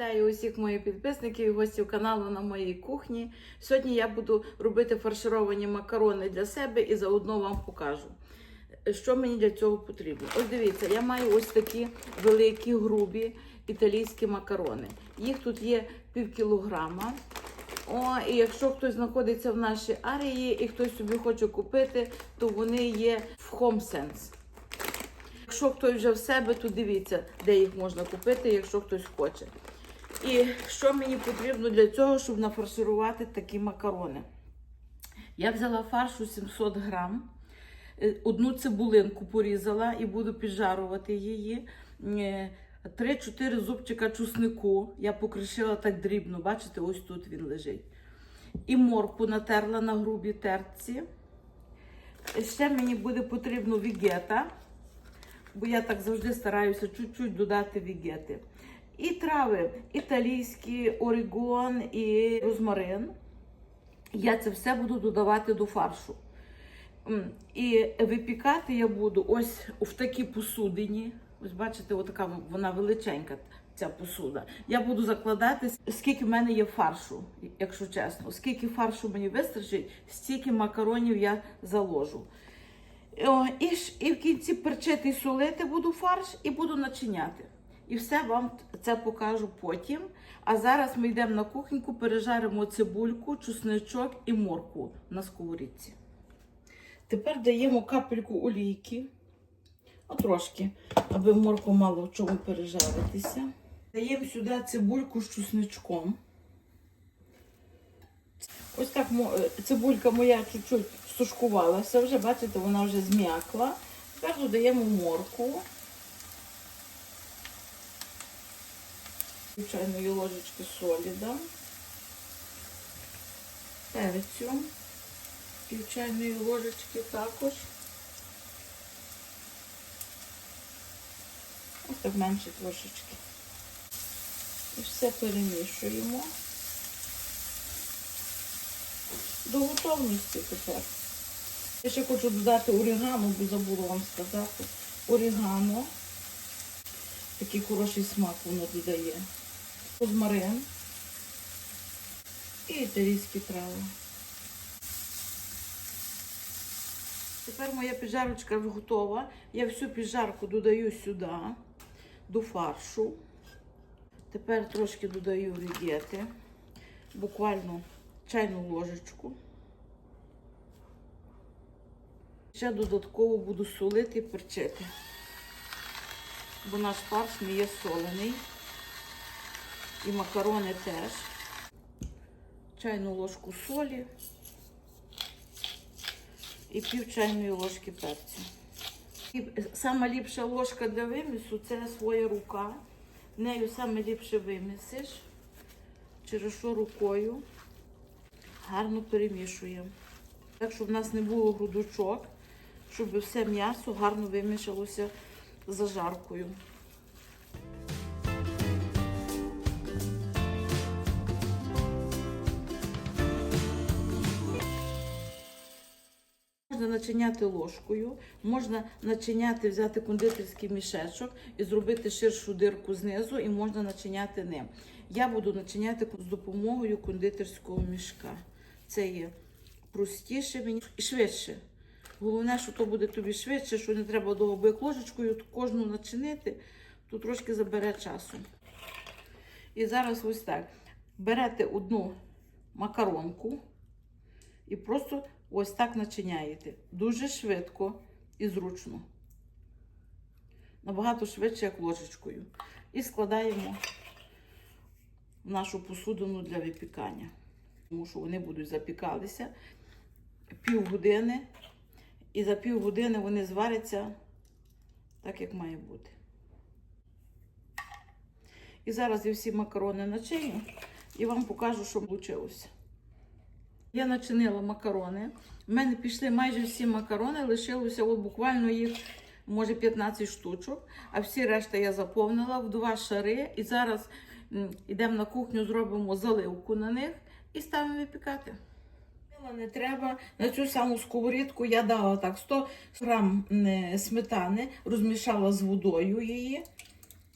Вітаю усіх моїх підписників і гостів каналу на моїй кухні. Сьогодні я буду робити фаршировані макарони для себе і заодно вам покажу, що мені для цього потрібно. Ось дивіться, я маю ось такі великі, грубі італійські макарони. Їх тут є пів кілограма. О, і якщо хтось знаходиться в нашій арії і хтось собі хоче купити, то вони є в Home Sense. Якщо хтось вже в себе, то дивіться, де їх можна купити, якщо хтось хоче. І що мені потрібно для цього, щоб нафарширувати такі макарони? Я взяла фаршу 700 грам, е, одну цибулинку порізала і буду піджарувати її. Е, 3-4 зубчика чуснику. Я покришила так дрібно, бачите, ось тут він лежить. І морку натерла на грубій терці. Ще мені буде потрібно вігета бо я так завжди стараюся чуть-чуть додати вігети. І трави італійські, орігон і розмарин. Я це все буду додавати до фаршу. І випікати я буду ось в такій посудині. Ось бачите, отака вона величенька, ця посуда. Я буду закладати, скільки в мене є фаршу, якщо чесно. Скільки фаршу мені вистачить, стільки макаронів я заложу. І в кінці перчити і солити буду фарш і буду начиняти. І все вам це покажу потім. А зараз ми йдемо на кухоньку, пережаримо цибульку, чесничок і морку на сковорідці. Тепер даємо капельку олійки, трошки, аби морку мало в чому пережаритися. Даємо сюди цибульку з чесничком. Ось так цибулька моя чуть-чуть стушкувалася, вже бачите, вона вже зм'якла. Тепер додаємо морку. Чайної ложечки солі дам. Перцю. Пів чайної ложечки також. Ось так менше трошечки. І все перемішуємо. До готовності тепер. Я ще хочу додати орігано, бо забула вам сказати. Орігано. Такий хороший смак воно додає. Розмарин і італійські трави. Тепер моя піджарочка готова. Я всю піджарку додаю сюди, до фаршу. Тепер трошки додаю вігети. Буквально чайну ложечку. Ще додатково буду солити і перчити, бо наш фарш не є солений. І макарони теж. Чайну ложку солі і пів чайної ложки перцю. І сама ліпша ложка для вимісу це своя рука. Нею саме ліпше вимісиш, через що рукою гарно перемішуємо. Так, щоб в нас не було грудочок, щоб все м'ясо гарно вимішалося з зажаркою. Можна начиняти ложкою, можна начиняти, взяти кондитерський мішечок і зробити ширшу дирку знизу, і можна начиняти ним. Я буду начиняти з допомогою кондитерського мішка. Це є простіше і швидше. Головне, що то буде тобі швидше, що не треба довго, бо як ложечкою кожну начинити, то трошки забере часу. І зараз ось так. Берете одну макаронку і просто ось так начиняєте. Дуже швидко і зручно. Набагато швидше, як ложечкою. І складаємо в нашу посудину для випікання. Тому що вони будуть запікалися півгодини. І за півгодини вони зваряться так, як має бути. І зараз я всі макарони начиню і вам покажу, що вийшло. Я начинила макарони. У мене пішли майже всі макарони, лишилося от буквально їх, може, 15 штучок, а всі решта я заповнила в два шари. І зараз йдемо на кухню, зробимо заливку на них і ставимо випікати. Не треба на цю саму сковорідку я дала так 100 грам сметани, розмішала з водою її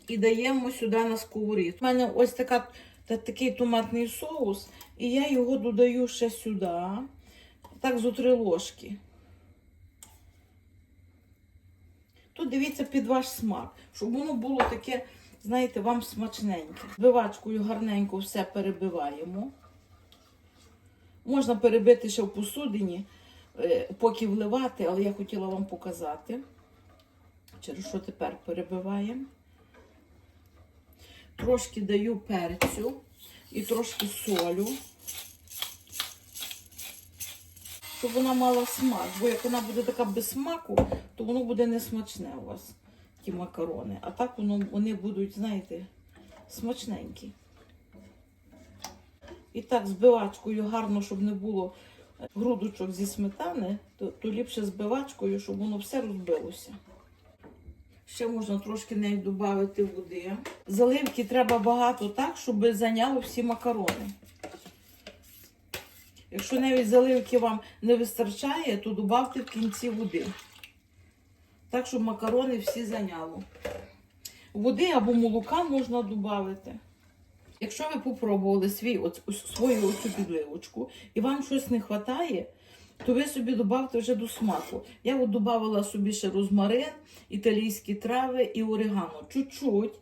і даємо сюди на сковорідку. У мене ось така, та, такий томатний соус, і я його додаю ще сюди, так зо три ложки. Тут дивіться під ваш смак, щоб воно було таке, знаєте, вам смачненьке. Збивачкою гарненько все перебиваємо. Можна перебити ще в посудині, е, поки вливати, але я хотіла вам показати, через що тепер перебиваємо. Трошки даю перцю і трошки солю, щоб вона мала смак. Бо як вона буде така без смаку, то воно буде не смачне у вас, ті макарони. А так воно, вони будуть, знаєте, смачненькі. І так, збивачкою гарно, щоб не було е, грудочок зі сметани, то, то ліпше збивачкою, щоб воно все розбилося. Ще можна трошки неї додати води. Заливки треба багато так, щоб зайняло всі макарони. Якщо навіть заливки вам не вистачає, то додавте в кінці води. Так, щоб макарони всі зайняло. Води або молока можна додати. Якщо ви попробували свій, оц- свою оцю підливочку і вам щось не вистачає, то ви собі додавте вже до смаку. Я от додавала собі ще розмарин, італійські трави і орегано. Чуть-чуть,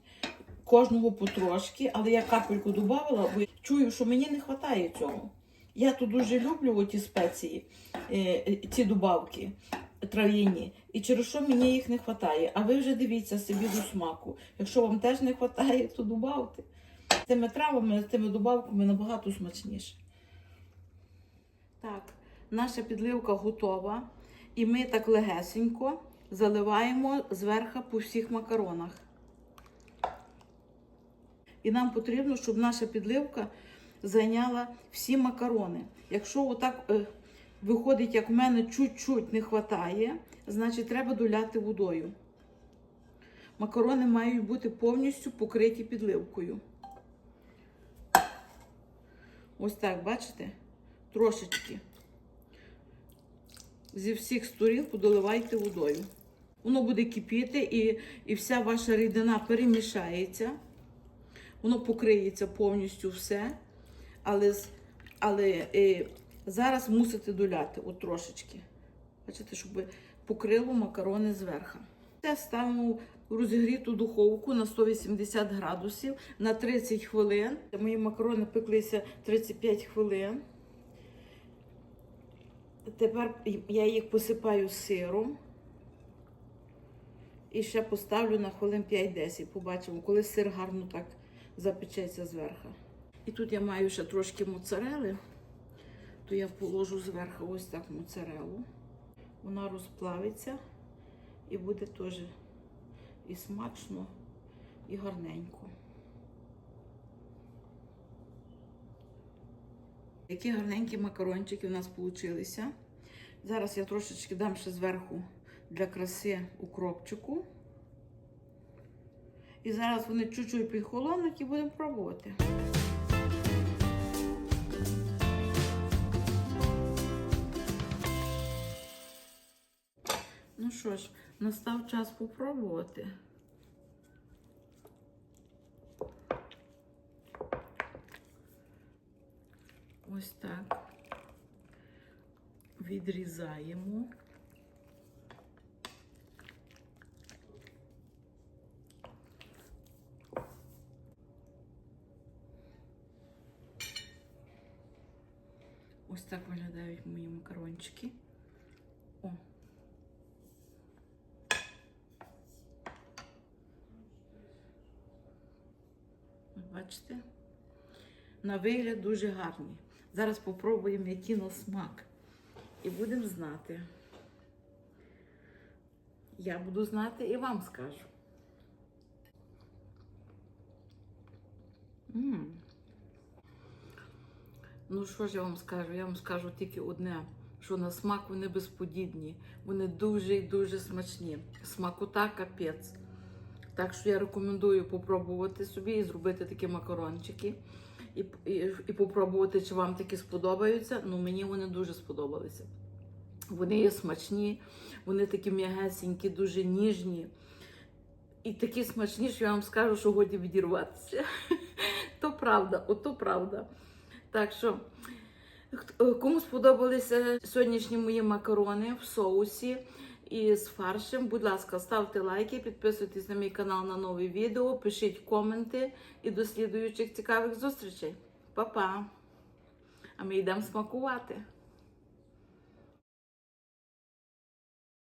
кожного потрошки, але я капельку додавала, бо чую, що мені не вистачає цього. Я тут дуже люблю оті спеції, е, е, ці добавки трав'яні, і через що мені їх не вистачає. А ви вже дивіться собі до смаку. Якщо вам теж не вистачає, то додавте. З тими травами, тими добавками набагато смачніше. Так, наша підливка готова. І ми так легесенько заливаємо зверху по всіх макаронах. І нам потрібно, щоб наша підливка зайняла всі макарони. Якщо отак е, виходить, як в мене чуть-чуть не вистачає, значить треба доляти водою. Макарони мають бути повністю покриті підливкою. Ось так, бачите? Трошечки. Зі всіх сторін подоливайте водою. Воно буде кипіти і, і вся ваша рідина перемішається. Воно покриється повністю все. Але, але е, зараз мусите доляти от трошечки. Бачите, щоб покрило макарони зверху. Це ставимо в розігріту духовку на 180 градусів на 30 хвилин. Мої макарони пеклися 35 хвилин. Тепер я їх посипаю сиром. І ще поставлю на хвилин 5-10. Побачимо, коли сир гарно так запечеться зверху. І тут я маю ще трошки моцарели, то я положу зверху ось так моцарелу. Вона розплавиться і буде теж і смачно, і гарненько. Які гарненькі макарончики у нас вийшли. Зараз я трошечки дам ще зверху для краси укропчику. І зараз вони чуть-чуть підхолонуть і будемо пробувати. Ну що ж, настав час попробувати. Ось так. Відрізаємо. Ось так виглядають мої макарончики. О. От Бачите? На вигляд дуже гарні. Зараз попробуємо, який на смак. І будемо знати. Я буду знати і вам скажу. м Ну, що ж я вам скажу? Я вам скажу тільки одне, що на смак вони безподібні. Вони дуже і дуже смачні. Смакота капець. Так що я рекомендую попробувати собі і зробити такі макарончики. І, і, і попробувати, чи вам такі сподобаються. Ну, мені вони дуже сподобалися. Вони є смачні, вони такі м'ягесенькі, дуже ніжні. І такі смачні, що я вам скажу, що годі відірватися. То правда, ото правда. Так що, кому сподобалися сьогоднішні мої макарони в соусі і з фаршем, будь ласка, ставте лайки, підписуйтесь на мій канал на нові відео, пишіть коменти і до слідуючих цікавих зустрічей. Па-па! А ми йдемо смакувати.